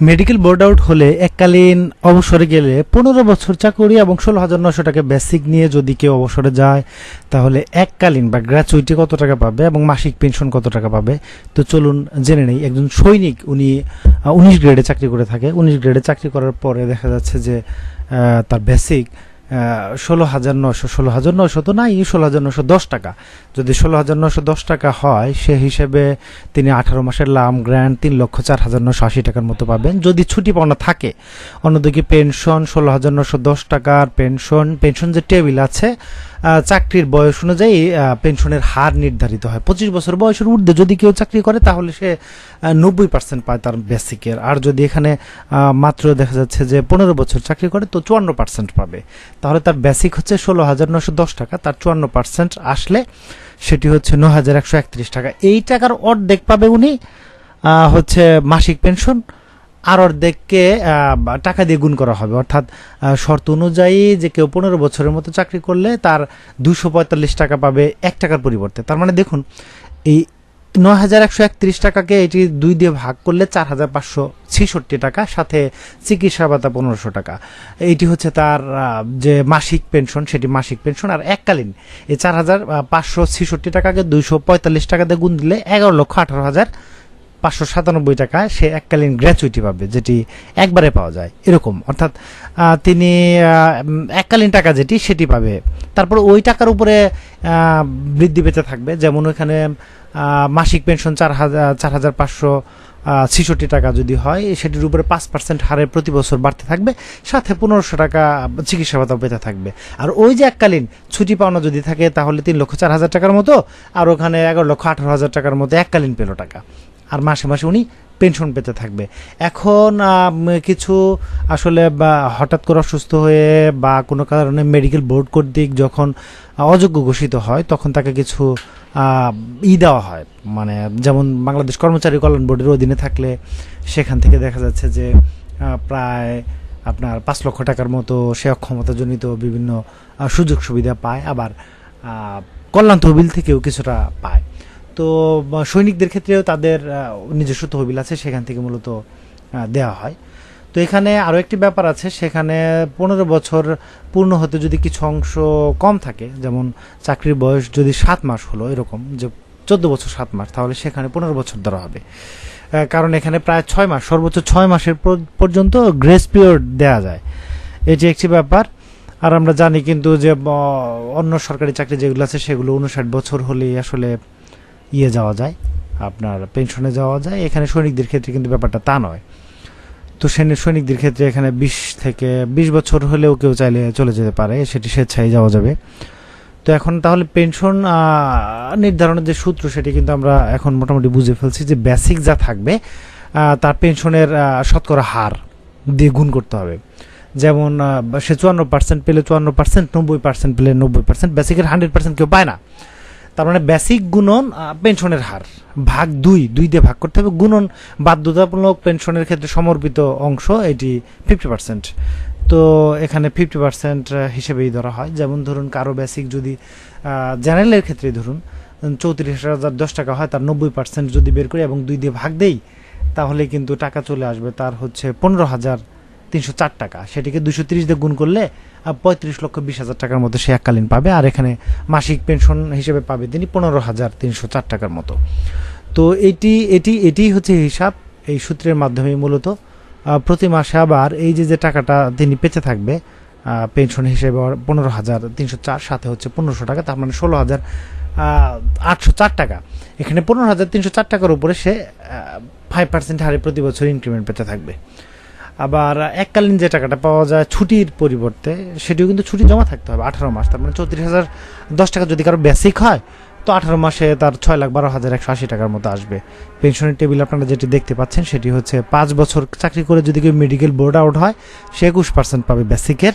Medical board out হলে এককালীন অবসরে গেলে পনেরো বছর চাকরি এবং ষোলো হাজার নশো টাকা বেসিক নিয়ে যদি কেউ অবসরে যায়, তাহলে এককালীন বা গ্র্যাচুইটি কত টাকা পাবে এবং মাসিক পেনশন কত টাকা পাবে? তো চলুন জেনে নেই। একজন সৈনিক, উনি উনিশ গ্রেডে চাকরি করে থাকে। উনিশ গ্রেডে চাকরি করার পরে দেখা যাচ্ছে যে তার বেসিক ষোলো হাজার নশো ষোলো হাজার নশো তো নাই ষোলো হাজার নশো দশ টাকা। যদি ষোলো হাজার নশো দশ টাকা হয়, সে হিসেবে তিনি আঠারো মাসের লাম গ্র্যান্ড তিন লক্ষ চার হাজার নশো আশি টাকার মতো পাবেন। যদি ছুটি পাওনা থাকে, অন্যদিকে পেনশন ষোলো হাজার নশো দশ টাকার পেনশন পেনশন যে টেবিল আছে চাকরির বয়স অনুযায়ী পেনশনের হার নির্ধারিত হয়। পঁচিশ বছর বয়সের ঊর্ধ্বে যদি কেউ চাকরি করে, তাহলে সে নব্বই পার্সেন্ট পায় তার বেসিকের আর যদি এখানে মাত্র দেখা যাচ্ছে যে পনেরো বছর চাকরি করে, তো চুয়ান্ন পার্সেন্ট পাবে। তাহলে তার বেসিক হচ্ছে ষোলো হাজার নশো দশ টাকা। তার চুয়ান্ন পার্সেন্ট আসলে সেটি হচ্ছে ন হাজার একশো একত্রিশ টাকা। এই টাকার অর্ধেক পাবে উনি হচ্ছে মাসিক পেনশন। আর অর্ধেককে টাকা দিয়ে গুণ করা হবে। অর্থাৎ শর্ত অনুযায়ী যে কেউ পনেরো বছরের মতো চাকরি করলে তার দুশো পঁয়তাল্লিশ টাকা পাবে এক টাকার পরিবর্তে। তার মানে দেখুন, এই নয় হাজার একশো একত্রিশ টাকাকে এটি দুই দিয়ে ভাগ করলে চার হাজার পাঁচশো ছেষট্টি টাকা, সাথে চিকিৎসা ভাতা পনেরোশো টাকা। এইটি হচ্ছে তার যে মাসিক পেনশন, সেটি মাসিক পেনশন। আর এককালীন এই চার হাজার পাঁচশো ছেষট্টি টাকাকে দুইশো পঁয়তাল্লিশ টাকা দিয়ে গুণ দিলে এগারো লক্ষ আঠারো হাজার পাঁচশো সাতানব্বই টাকা সে এককালীন গ্র্যাচুইটি পাবে, যেটি একবারে পাওয়া যায়। এরকম, অর্থাৎ তিনি এককালীন টাকা যেটি, সেটি পাবে। তারপর ওই টাকার উপরে বৃদ্ধি পেতে থাকবে। যেমন ওইখানে মাসিক পেনশন চার হাজার চার হাজার পাঁচশো ছেষট্টি টাকা যদি হয়, সেটির উপরে পাঁচ পার্সেন্ট হারে প্রতি বছর বাড়তে থাকবে। সাথে পনেরোশো টাকা চিকিৎসা ভাতা পেতে থাকবে। আর ওই যে এককালীন ছুটি পাওনা যদি থাকে, তাহলে তিন লক্ষ চার হাজার টাকার মতো, আর ওখানে এগারো লক্ষ আঠারো হাজার টাকার মতো এককালীন পেল টাকা। আর মাসে মাসে উনি পেনশন পেতে থাকবে। এখন কিছু আসলে, বা, হঠাৎ করে অসুস্থ হয়ে, বা, কোনো কারণে মেডিকেল বোর্ড কর্তৃক যখন অযোগ্য ঘোষিত হয়, তখন তাকে কিছু ই দেওয়া হয়। মানে যেমন বাংলাদেশ কর্মচারী কল্যাণ বোর্ডের অধীনে থাকলে, সেখান থেকে দেখা যাচ্ছে যে প্রায় আপনার পাঁচ লক্ষ টাকার মতো সে অক্ষমতাজনিত বিভিন্ন সুযোগ সুবিধা পায়। আবার কল্যাণ তহবিল থেকেও কিছুটা পায়। তো সৈনিকদের ক্ষেত্রেও তাদের নিজস্ব তহবিল আছে, সেখান থেকে মূলত দেওয়া হয়। তো এখানে আরও একটি ব্যাপার আছে, সেখানে পনেরো বছর পূর্ণ হতে যদি কিছু অংশ কম থাকে, যেমন চাকরির বয়স যদি সাত মাস হলো, এরকম যে চোদ্দ বছর সাত মাস, তাহলে সেখানে পনেরো বছর ধরা হবে। কারণ এখানে প্রায় ছয় মাস, সর্বোচ্চ ছয় মাসের পর্যন্ত গ্রেস পিরিয়ড দেওয়া যায়। এটি একটি ব্যাপার। আর আমরা জানি কিন্তু যে অন্য সরকারি চাকরি যেগুলো আছে, সেগুলো উনষাট বছর হলেই আসলে ইয়ে যাওয়া যায়, আপনার পেনশনে যাওয়া যায়। এখানে সৈনিকদের ক্ষেত্রে কিন্তু ব্যাপারটা তা নয়। তো সৈনিক সৈনিকদের ক্ষেত্রে এখানে বিশ থেকে বিশ বছর হলেও কেউ চাইলে চলে যেতে পারে, সেটি স্বেচ্ছায় যাওয়া যাবে। তো এখন তাহলে পেনশন নির্ধারণের যে সূত্র, সেটি কিন্তু আমরা এখন মোটামুটি বুঝে ফেলছি যে বেসিক যা থাকবে তার পেনশনের শতকরা হার দিয়ে গুণ করতে হবে। যেমন সে চুয়ান্ন পার্সেন্ট পেলে চুয়ান্ন পার্সেন্ট নব্বই পার্সেন্ট পেলে নব্বই পার্সেন্ট বেসিকের হান্ড্রেড পার্সেন্ট কেউ পায় না। তার মানে বেসিক গুণন পেনশনের হার। ভাগ দুই দুই দিয়ে ভাগ করতে হবে। গুণন বাধ্যতামূলক পেনশনের ক্ষেত্রে সমর্পিত অংশ, এটি ফিফটি পার্সেন্ট তো এখানে ফিফটি পার্সেন্ট হিসেবেই ধরা হয়। যেমন ধরুন, কারও বেসিক যদি জেনারেলের ক্ষেত্রে ধরুন চৌত্রিশ হাজার দশ টাকা হয়, তার নব্বই পার্সেন্ট যদি বের করি এবং দুই দিয়ে ভাগ দেই, তাহলে কিন্তু টাকা চলে আসবে। তার হচ্ছে পনেরো হাজার তিনশো চার টাকা। সেটিকে দুশো তিরিশ দিয়ে গুণ করলে পঁয়ত্রিশ লক্ষ বিশ হাজার টাকার মতো সে এককালীন পাবে, আর এখানে মাসিক পেনশন হিসেবে পাবে তিনি পনেরো হাজার তিনশো চার টাকার মতো। তো এটি এটি এটি হচ্ছে হিসাব, এই সূত্রের মাধ্যমে মূলত প্রতি মাসে আবার এই যে যে টাকাটা তিনি পেতে থাকবে পেনশন হিসেবে পনেরো হাজার তিনশো চার, সাথে হচ্ছে পনেরোশো টাকা, তার মানে ষোলো হাজার আটশো চার টাকা। এখানে পনেরো হাজার তিনশো চার টাকার উপরে সে ফাইভ পার্সেন্ট হারে প্রতি বছর ইনক্রিমেন্ট পেতে থাকবে। আবার এককালীন যে টাকাটা পাওয়া যায় ছুটির পরিবর্তে, সেটিও কিন্তু ছুটি জমা থাকতে হবে, আঠারো মাস। তার মানে চৌত্রিশ হাজার দশ টাকা যদি কারও বেসিক হয়, তো আঠারো মাসে তার ছয় লাখ বারো হাজার একশো আশি টাকার মতো আসবে। পেনশনের টেবিল আপনারা যেটি দেখতে পাচ্ছেন, সেটি হচ্ছে পাঁচ বছর চাকরি করে যদি কেউ মেডিকেল বোর্ড আউট হয়, সে একুশ পার্সেন্ট পাবে বেসিকের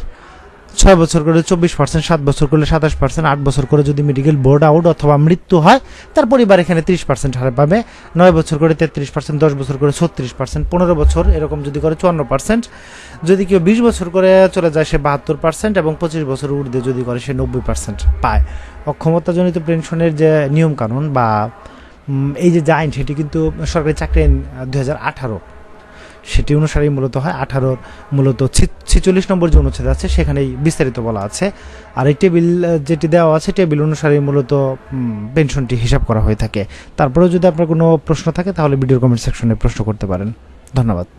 ছয় বছর করে চব্বিশ পার্সেন্ট, সাত বছর করলে সাতাশ পার্সেন্ট, আট বছর করে যদি মেডিকেল বোর্ড আউট অথবা মৃত্যু হয়, তার পরিবার এখানে ত্রিশ পার্সেন্ট হারে পাবে। নয় বছর করে তেত্রিশ পার্সেন্ট, দশ বছর করে ছত্রিশ পার্সেন্ট, পনেরো বছর এরকম যদি করে চুয়ান্ন পার্সেন্ট। যদি কেউ বিশ বছর করে চলে যায়, সে বাহাত্তর পার্সেন্ট এবং পঁচিশ বছর ঊর্ধ্বে যদি করে, সে নব্বই পার্সেন্ট পায়। অক্ষমতাজনিত পেনশনের যে নিয়মকানুন বা এই যে যে আইন, সেটি কিন্তু সরকারি চাকরি আইন দুই হাজার আঠারো সেটি অনুসারেই মূলত হয়, আঠারোর মূলত ছেচল্লিশ নম্বর যে অনুচ্ছেদ আছে, সেখানেই বিস্তারিত বলা আছে। আর এই টেবিল যেটি দেওয়া আছে, টেবিল অনুসারেই মূলত পেনশনটি হিসাব করা হয়ে থাকে। তারপরেও যদি আপনার কোনো প্রশ্ন থাকে, তাহলে ভিডিও কমেন্ট সেকশনে প্রশ্ন করতে পারেন। ধন্যবাদ।